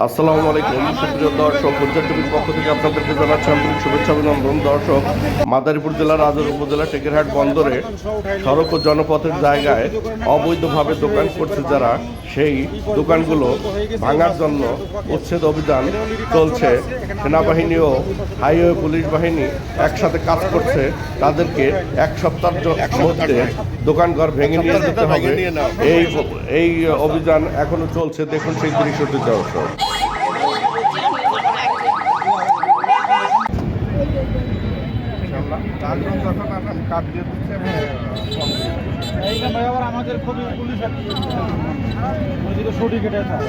আসসালামু আলাইকুম। সুপ্রিয় দর্শক উজ্জ্বল টিভির পক্ষ থেকে আপনাদেরকে জানাচ্ছি আন্তরিক শুভেচ্ছা অভিনন্দন। দর্শক, মাদারীপুর জেলার আজর উপজেলা টেকেরহাট বন্দরে সড়ক ও জনপথের জায়গায় অবৈধভাবে দোকান করছে যারা, সেই দোকানগুলো ভাঙার জন্য উচ্ছেদ অভিযান চলছে। সেনাবাহিনী ও হাইওয়ে পুলিশ বাহিনী একসাথে কাজ করছে। তাদেরকে এক সপ্তাহের জ- মধ্যে দোকানঘর ভেঙে নিয়ে যেতে হবে। এই এই অভিযান এখনও চলছে দেখুন সেই দৃশ্যটি দর্শক আমাদের খুবই পুলিশ ওইদিকে ছুটি কেটে থাকে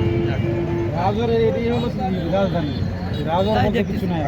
রাজরের এটাই হলো রাজধানী রাজর বলতে কিছু নাই